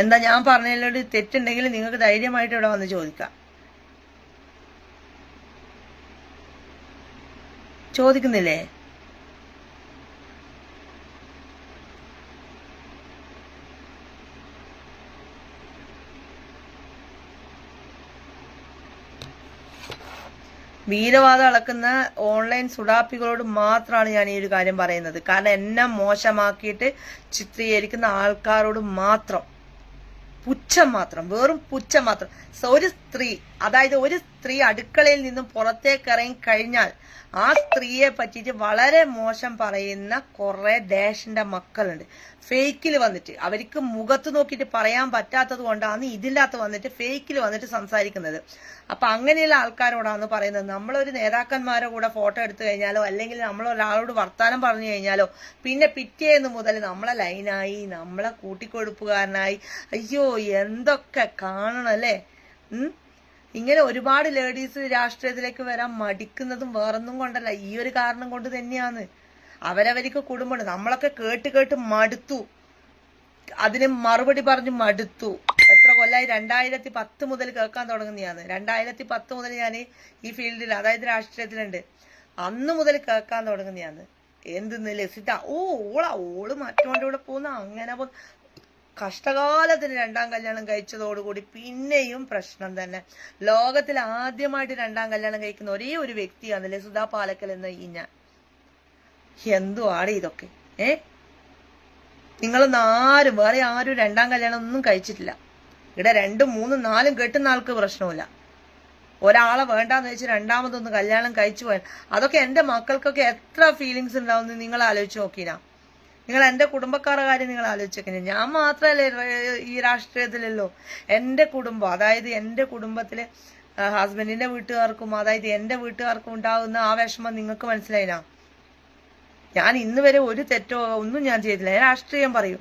എന്താ ഞാൻ പറഞ്ഞതിലോട് തെറ്റുണ്ടെങ്കിൽ നിങ്ങൾക്ക് ധൈര്യമായിട്ട് ഇവിടെ വന്ന് ചോദിക്കാം. ചോദിക്കുന്നില്ലേ? വീരവാദം അളക്കുന്ന ഓൺലൈൻ സുഡാപ്പികളോട് മാത്രമാണ് ഞാൻ ഈ ഒരു കാര്യം പറയുന്നത്. കാരണം എന്നെ മോശമാക്കിയിട്ട് ചിത്രീകരിക്കുന്ന ആൾക്കാരോട് മാത്രം. പുച്ഛം മാത്രം. വെറും പുച്ഛം മാത്രം. ഒരു സ്ത്രീ അതായത് ഒരു സ്ത്രീ അടുക്കളയിൽ നിന്നും പുറത്തേക്ക് ഇറങ്ങി കഴിഞ്ഞാൽ ആ സ്ത്രീയെ പറ്റിയിട്ട് വളരെ മോശം പറയുന്ന കുറെ ഡാഷിന്റെ മക്കളുണ്ട്. ഫേക്കിൽ വന്നിട്ട്. അവർക്ക് മുഖത്ത് നോക്കിയിട്ട് പറയാൻ പറ്റാത്തത് കൊണ്ടാണ് ഇതിന്റെ അകത്ത് വന്നിട്ട് ഫേക്കിൽ വന്നിട്ട് സംസാരിക്കുന്നത്. അപ്പൊ അങ്ങനെയുള്ള ആൾക്കാരോടാന്ന് പറയുന്നത്. നമ്മളൊരു നേതാക്കന്മാരെ കൂടെ ഫോട്ടോ എടുത്തു കഴിഞ്ഞാലോ അല്ലെങ്കിൽ നമ്മൾ ഒരാളോട് വർത്താനം പറഞ്ഞു കഴിഞ്ഞാലോ പിന്നെ പിറ്റേന്ന് മുതൽ നമ്മളെ ലൈനായി നമ്മളെ കൂട്ടിക്കൊടുപ്പുകാരനായി അയ്യോ എന്തൊക്കെ കാണണം അല്ലേ? ഇങ്ങനെ ഒരുപാട് ലേഡീസ് രാഷ്ട്രീയത്തിലേക്ക് വരാൻ മടിക്കുന്നതും വേറൊന്നും കൊണ്ടല്ല. ഈ ഒരു കാരണം കൊണ്ട് തന്നെയാണ്. അവരവർക്ക് കുടുംബമുണ്ട്. നമ്മളൊക്കെ കേട്ട് കേട്ട് മടുത്തു. അതിന് മറുപടി പറഞ്ഞ് മടുത്തു. എത്ര കൊല്ലായി? രണ്ടായിരത്തി പത്ത് മുതൽ കേൾക്കാൻ തുടങ്ങുന്നതാണ് രണ്ടായിരത്തി പത്ത് മുതൽ ഞാൻ ഈ ഫീൽഡിൽ അതായത് രാഷ്ട്രീയത്തിലുണ്ട്. അന്ന് മുതൽ കേൾക്കാൻ തുടങ്ങുന്നതാണ് എന്തെന്ന് ലസിത ഓ ഓള ഓൾ മറ്റോണ്ട് ഇവിടെ പോകുന്ന അങ്ങനെ കഷ്ടകാലത്തിന് രണ്ടാം കല്യാണം കഴിച്ചതോടുകൂടി പിന്നെയും പ്രശ്നം തന്നെ. ലോകത്തിൽ ആദ്യമായിട്ട് രണ്ടാം കല്യാണം കഴിക്കുന്ന ഒരേ ഒരു വ്യക്തിയാണ് ലസുധാ പാലക്കൽ എന്ന ഈ ഞാൻ. എന്തുവാണ് ഇതൊക്കെ? ഏ? നിങ്ങളൊന്നും ആരും വേറെ ആരും രണ്ടാം കല്യാണം ഒന്നും കഴിച്ചിട്ടില്ല. ഇവിടെ രണ്ടും മൂന്നും നാലും കെട്ടുന്ന ആൾക്ക് പ്രശ്നമില്ല ഒരാളെ വേണ്ടാന്ന് വെച്ച് രണ്ടാമതൊന്ന് കല്യാണം കഴിച്ചു പോയാൽ അതൊക്കെ എന്റെ മക്കൾക്കൊക്കെ എത്ര ഫീലിങ്സ് ഉണ്ടാവും നിങ്ങൾ ആലോചിച്ച് നോക്കിനാ നിങ്ങൾ എന്റെ കുടുംബക്കാരുടെ കാര്യം നിങ്ങൾ ആലോചിച്ചേക്കുന്നത് ഞാൻ മാത്രമല്ലേ ഈ രാഷ്ട്രീയത്തിലല്ലോ. എന്റെ കുടുംബം അതായത് എന്റെ കുടുംബത്തിലെ ഹസ്ബൻഡിന്റെ വീട്ടുകാർക്കും അതായത് എന്റെ വീട്ടുകാർക്കും ഉണ്ടാകുന്ന ആ വിഷമം നിങ്ങൾക്ക് മനസ്സിലായിനാ? ഞാൻ ഇന്ന് വരെ ഒരു തെറ്റോ ഒന്നും ഞാൻ ചെയ്തില്ല. ഞാൻ രാഷ്ട്രീയം പറയും.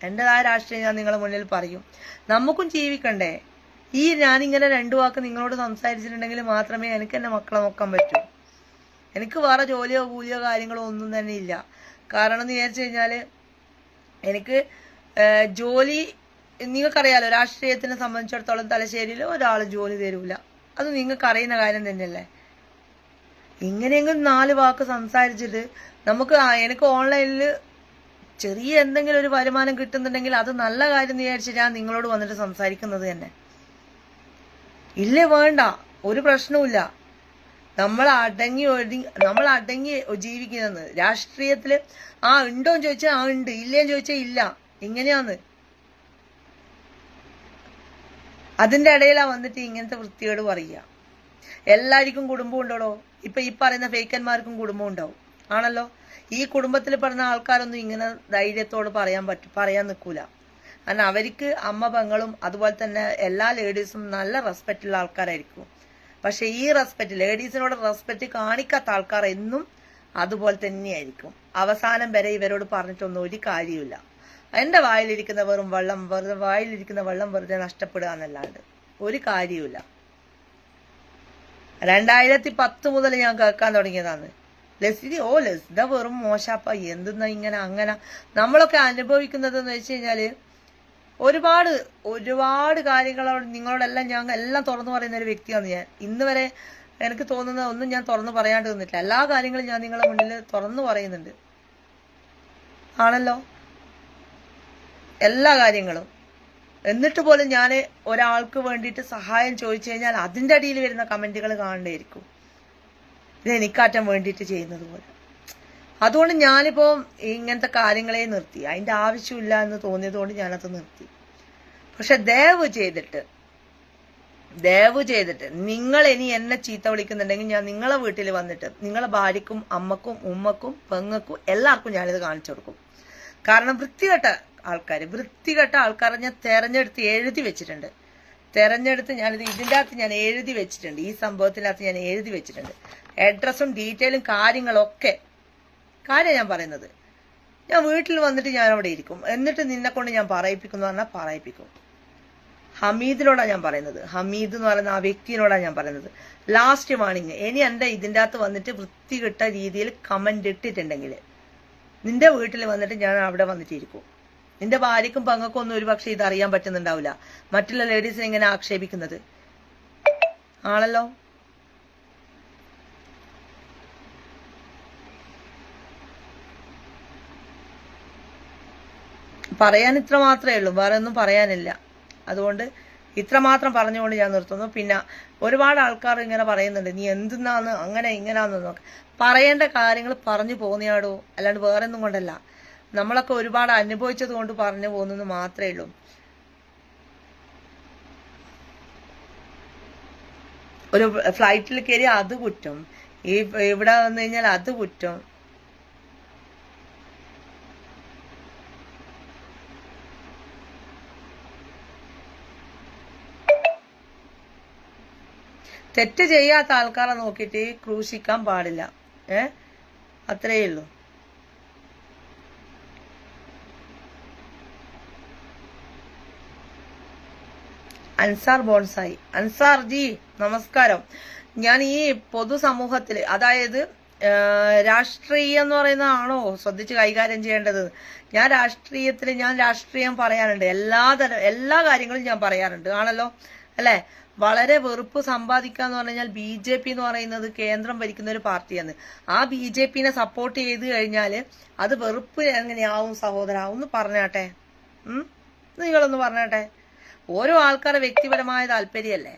എന്റെതായ രാഷ്ട്രീയം ഞാൻ നിങ്ങളുടെ മുന്നിൽ പറയും. നമുക്കും ജീവിക്കണ്ടേ? ഈ ഞാനിങ്ങനെ രണ്ടു വാക്ക് നിങ്ങളോട് സംസാരിച്ചിട്ടുണ്ടെങ്കിൽ മാത്രമേ എനിക്ക് എന്റെ മക്കളെ നോക്കാൻ പറ്റൂ. എനിക്ക് വേറെ ജോലിയോ കൂലിയോ കാര്യങ്ങളോ ഒന്നും തന്നെ ഇല്ല. കാരണം എന്ന് വിചാരിച്ചു കഴിഞ്ഞാൽ എനിക്ക് ജോലി നിങ്ങൾക്കറിയാലോ രാഷ്ട്രീയത്തിനെ സംബന്ധിച്ചിടത്തോളം തലശ്ശേരിയിൽ ഒരാൾ ജോലി തരൂല. അത് നിങ്ങൾക്ക് അറിയുന്ന കാര്യം തന്നെയല്ലേ? ഇങ്ങനെയെങ്കിലും നാല് വാക്ക് സംസാരിച്ചിട്ട് നമുക്ക് എനിക്ക് ഓൺലൈനിൽ ചെറിയ എന്തെങ്കിലും ഒരു വരുമാനം കിട്ടുന്നുണ്ടെങ്കിൽ അത് നല്ല കാര്യം വിചാരിച്ച് ഞാൻ നിങ്ങളോട് വന്നിട്ട് സംസാരിക്കുന്നത് തന്നെ. ഇല്ലേ വേണ്ട. ഒരു പ്രശ്നവുമില്ല. നമ്മൾ അടങ്ങി നമ്മൾ അടങ്ങി ജീവിക്കുന്നത് രാഷ്ട്രീയത്തിൽ ആ ഉണ്ടോ എന്ന് ചോദിച്ചാൽ ആ ഉണ്ട് ഇല്ലേന്ന് ചോദിച്ചാൽ ഇല്ല. ഇങ്ങനെയാന്ന്. അതിന്റെ ഇടയിലാ വന്നിട്ട് ഇങ്ങനത്തെ വൃത്തിയോട് പറയുക. എല്ലാവർക്കും കുടുംബം ഉണ്ടോടോ? ഇപ്പൊ ഈ പറയുന്ന ഫേക്കന്മാർക്കും കുടുംബം ഉണ്ടാവും. ആണല്ലോ? ഈ കുടുംബത്തിൽ പറഞ്ഞ ആൾക്കാരൊന്നും ഇങ്ങനെ ധൈര്യത്തോട് പറയാൻ പറ്റും പറയാൻ നിൽക്കൂല കാരണം അവർക്ക് അമ്മ പെങ്ങളും അതുപോലെ തന്നെ എല്ലാ ലേഡീസും നല്ല റെസ്പെക്റ്റ് ഉള്ള ആൾക്കാരായിരിക്കും. പക്ഷെ ഈ റെസ്പെക്റ്റ് ലേഡീസിനോട് റെസ്പെക്റ്റ് കാണിക്കാത്ത ആൾക്കാർ എന്നും അതുപോലെ തന്നെയായിരിക്കും. അവസാനം വരെ ഇവരോട് പറഞ്ഞിട്ടൊന്നും ഒരു കാര്യമില്ല എന്റെ വായിലിരിക്കുന്ന വെറും വെള്ളം വെറുതെ വായിലിരിക്കുന്ന വെള്ളം വെറുതെ നഷ്ടപ്പെടുക എന്നല്ലാണ്ട് ഒരു കാര്യമില്ല രണ്ടായിരത്തി പത്ത് മുതൽ ഞാൻ കേൾക്കാൻ തുടങ്ങിയതാണ്. ലസിതി ഓ ലസിത വെറും മോശാപ്പ എന്തെന്നാ ഇങ്ങനെ അങ്ങനെ? നമ്മളൊക്കെ അനുഭവിക്കുന്നത് എന്ന് വെച്ച് കഴിഞ്ഞാൽ ഒരുപാട് ഒരുപാട് കാര്യങ്ങളോട് നിങ്ങളോടെല്ലാം ഞാൻ എല്ലാം തുറന്നു പറയുന്ന ഒരു വ്യക്തിയാണ് ഞാൻ. ഇന്ന് വരെ എനിക്ക് തോന്നുന്ന ഒന്നും ഞാൻ തുറന്നു പറയാണ്ട് നിന്നിട്ടില്ല. എല്ലാ കാര്യങ്ങളും ഞാൻ നിങ്ങളുടെ മുന്നിൽ തുറന്നു പറയുന്നുണ്ട്. ആണല്ലോ? എല്ലാ കാര്യങ്ങളും. എന്നിട്ട് പോലും ഞാൻ ഒരാൾക്ക് വേണ്ടിയിട്ട് സഹായം ചോദിച്ചു കഴിഞ്ഞാൽ അതിന്റെ അടിയിൽ വരുന്ന കമന്റുകൾ കാണേണ്ടിയിരിക്കും. ഇത് എനിക്കാറ്റം വേണ്ടിയിട്ട് ചെയ്യുന്നത് പോലെ. അതുകൊണ്ട് ഞാനിപ്പോൾ ഇങ്ങനത്തെ കാര്യങ്ങളെ നിർത്തി. അതിന്റെ ആവശ്യമില്ല എന്ന് തോന്നിയതുകൊണ്ട് ഞാനത് നിർത്തി. പക്ഷെ ദയവ് ചെയ്തിട്ട് ദയവ് ചെയ്തിട്ട് നിങ്ങൾ ഇനി എന്നെ ചീത്ത വിളിക്കുന്നുണ്ടെങ്കിൽ ഞാൻ നിങ്ങളെ വീട്ടിൽ വന്നിട്ട് നിങ്ങളെ ഭാര്യക്കും അമ്മക്കും ഉമ്മക്കും പെങ്ങക്കും എല്ലാവർക്കും ഞാനിത് കാണിച്ചു കൊടുക്കും. കാരണം വൃത്തികെട്ട ആൾക്കാർ വൃത്തികെട്ട ആൾക്കാരെ ഞാൻ തെരഞ്ഞെടുത്ത് എഴുതി വെച്ചിട്ടുണ്ട്. തെരഞ്ഞെടുത്ത് ഞാനിത് ഇതിന്റെ അകത്ത് ഞാൻ എഴുതി വെച്ചിട്ടുണ്ട്. ഈ സംഭവത്തിനകത്ത് ഞാൻ എഴുതി വെച്ചിട്ടുണ്ട്. അഡ്രസ്സും ഡീറ്റെയിലും കാര്യങ്ങളൊക്കെ കാര്യം ഞാൻ പറയുന്നത്. ഞാൻ വീട്ടിൽ വന്നിട്ട് ഞാൻ അവിടെ ഇരിക്കും. എന്നിട്ട് നിന്നെ കൊണ്ട് ഞാൻ പറയിപ്പിക്കുന്നു പറഞ്ഞാൽ പറയിപ്പിക്കും. ഹമീദിനോടാണ് ഞാൻ പറയുന്നത്. ഹമീദ് എന്ന് പറയുന്ന ആ വ്യക്തിയോടാണ് ഞാൻ പറയുന്നത്. ലാസ്റ്റ് വാണിങ് ഇനി എന്റെ ഇതിന്റെ അകത്ത് വന്നിട്ട് വൃത്തികെട്ട രീതിയിൽ കമന്റ് ഇട്ടിട്ടുണ്ടെങ്കിൽ നിന്റെ വീട്ടിൽ വന്നിട്ട് ഞാൻ അവിടെ വന്നിട്ട് ഇരിക്കും. നിന്റെ ഭാര്യക്കും പങ്ങൾക്കും ഒന്നും ഒരുപക്ഷെ ഇത് അറിയാൻ പറ്റുന്നുണ്ടാവില്ല. മറ്റുള്ള ലേഡീസിനെ ഇങ്ങനെ ആക്ഷേപിക്കുന്നത്? ആണല്ലോ? പറയാൻ ഇത്ര മാത്രമേ ഉള്ളൂ. വേറെ ഒന്നും പറയാനില്ല. അതുകൊണ്ട് ഇത്ര മാത്രം പറഞ്ഞുകൊണ്ട് ഞാൻ നിർത്തുന്നു. പിന്നെ ഒരുപാട് ആൾക്കാർ ഇങ്ങനെ പറയുന്നുണ്ട് നീ എന്തിനാന്ന് അങ്ങനെ ഇങ്ങനാന്നൊക്കെ പറയേണ്ട കാര്യങ്ങൾ പറഞ്ഞു പോകുന്നയാടോ? അല്ലാണ്ട് വേറെ ഒന്നും കൊണ്ടല്ല. നമ്മളൊക്കെ ഒരുപാട് അനുഭവിച്ചത് കൊണ്ട് പറഞ്ഞു പോകുന്നെന്ന് മാത്രമേ ഉള്ളൂ. ഒരു ഫ്ലൈറ്റിൽ കയറി അത് കുറ്റം. ഈ ഇവിടെ വന്നു കഴിഞ്ഞാൽ അത് കുറ്റം. തെറ്റ് ചെയ്യാത്ത ആൾക്കാരെ നോക്കിയിട്ട് ക്രൂശിക്കാൻ പാടില്ല. ഏ? അത്രയേ ഉള്ളൂ. അൻസാർ ബോൺസായി. അൻസാർ ജി നമസ്കാരം. ഞാൻ ഈ പൊതുസമൂഹത്തിൽ അതായത് രാഷ്ട്രീയം എന്ന് പറയുന്നതാണോ ശ്രദ്ധിച്ച് കൈകാര്യം ചെയ്യേണ്ടത്? ഞാൻ രാഷ്ട്രീയത്തിൽ ഞാൻ രാഷ്ട്രീയം പറയാറുണ്ട്. എല്ലാ തരം എല്ലാ കാര്യങ്ങളും ഞാൻ പറയാറുണ്ട്. ആണല്ലോ? അല്ലെ? വളരെ വെറുപ്പ് സമ്പാദിക്കുക എന്ന് പറഞ്ഞു കഴിഞ്ഞാൽ ബി ജെ പി എന്ന് പറയുന്നത് കേന്ദ്രം ഭരിക്കുന്ന ഒരു പാർട്ടിയാണ്. ആ ബി ജെ പിനെ സപ്പോർട്ട് ചെയ്ത് കഴിഞ്ഞാൽ അത് വെറുപ്പ് എങ്ങനെയാവും സഹോദര? ഒന്ന് പറഞ്ഞാട്ടെ. നിങ്ങളൊന്ന് പറഞ്ഞാട്ടെ. ഓരോ ആൾക്കാരുടെ വ്യക്തിപരമായ താല്പര്യമല്ലേ?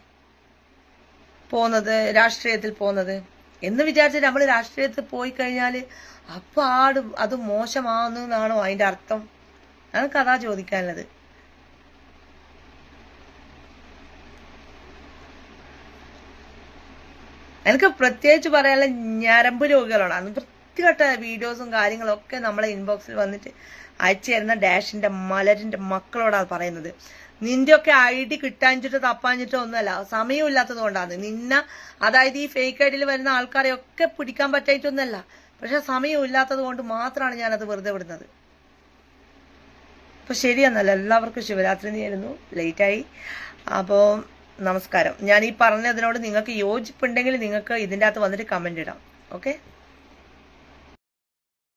പോകുന്നത് രാഷ്ട്രീയത്തിൽ പോകുന്നത് എന്ന് വിചാരിച്ച് നമ്മൾ രാഷ്ട്രീയത്തിൽ പോയി കഴിഞ്ഞാൽ അപ്പൊ ആട് അത് മോശമാവുന്നു എന്നാണോ അതിന്റെ അർത്ഥം? എനിക്ക് അതാ ചോദിക്കാനുള്ളത്. എനിക്ക് പ്രത്യേകിച്ച് പറയാനുള്ള ഞരമ്പ് രോഗികളാണ്. അന്ന് വൃത്തികെട്ട വീഡിയോസും കാര്യങ്ങളും ഒക്കെ നമ്മളെ ഇൻബോക്സിൽ വന്നിട്ട് അയച്ചു തരുന്ന ഡാഷിന്റെ മലരിന്റെ മക്കളോടാണ് പറയുന്നത്. നിന്റെ ഒക്കെ ഐ ഡി കിട്ടാഞ്ഞിട്ട് തപ്പാഞ്ഞിട്ടോ ഒന്നുമല്ല. സമയമില്ലാത്തത് കൊണ്ടാണ് നിന്ന അതായത് ഈ ഫേക്ക് ഐ ഡിയിൽ വരുന്ന ആൾക്കാരെ ഒക്കെ പിടിക്കാൻ പറ്റായിട്ടൊന്നുമല്ല. പക്ഷെ സമയമില്ലാത്തത് കൊണ്ട് മാത്രമാണ് ഞാനത് വെറുതെ വിടുന്നത്. അപ്പൊ ശരിയെന്നല്ല എല്ലാവർക്കും ശിവരാത്രി നേരുന്നു ലേറ്റായി അപ്പോൾ നമസ്കാരം. ഞാൻ ഈ പറഞ്ഞതിനോട് നിങ്ങൾക്ക് യോജിപ്പുണ്ടെങ്കിൽ നിങ്ങൾക്ക് ഇതിന്റെ അകത്ത് വന്നിട്ട് കമന്റ് ഇടാം. ഓക്കെ